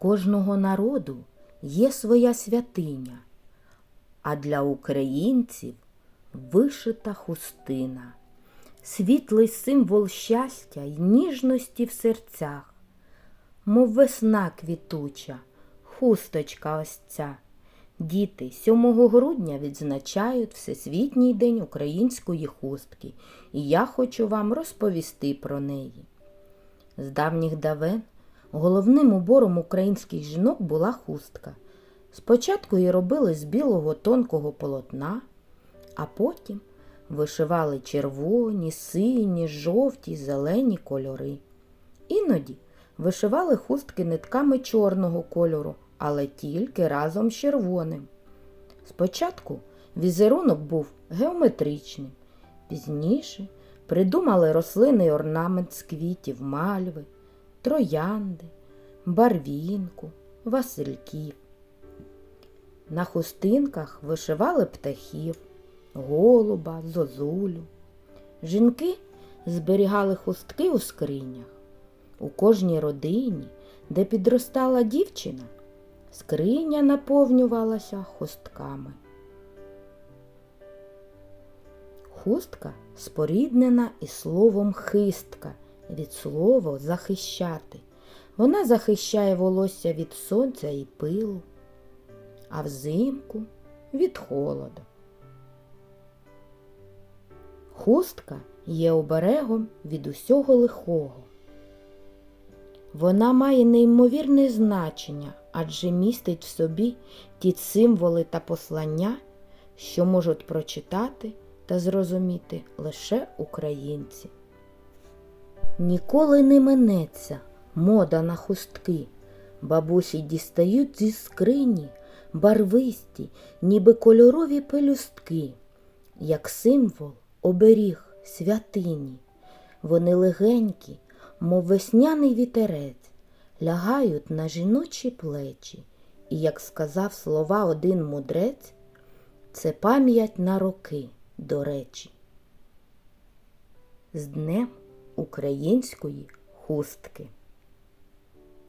кожного народу є своя святиня, а для українців вишита хустина, світлий символ щастя й ніжності в серцях, мов весна квітуча, хусточка ось ця. Діти 7 грудня відзначають Всесвітній день української хустки, і я хочу вам розповісти про неї. З давніх давен головним убором українських жінок була хустка. Спочатку її робили з білого тонкого полотна, а потім вишивали червоні, сині, жовті, зелені кольори. Іноді вишивали хустки нитками чорного кольору, але тільки разом з червоним. Спочатку візерунок був геометричним, пізніше придумали рослинний орнамент з квітів мальви, троянди, барвінку, васильків. На хустинках вишивали птахів, голуба, зозулю. Жінки зберігали хустки у скринях. У кожній родині, де підростала дівчина, скриня наповнювалася хустками. Хустка споріднена із словом хистка від слова захищати. Вона захищає волосся від сонця і пилу, а взимку від холоду. Хустка є оберегом від усього лихого. Вона має неймовірне значення, адже містить в собі ті символи та послання, що можуть прочитати та зрозуміти лише українці. Ніколи не минеться мода на хустки. Бабусі дістають зі скрині барвисті, ніби кольорові пелюстки, як символ оберіг святині. Вони легенькі, мов весняний вітерець, лягають на жіночі плечі, і, як сказав слова один мудрець, це пам'ять на роки, до речі. З Днем української хустки.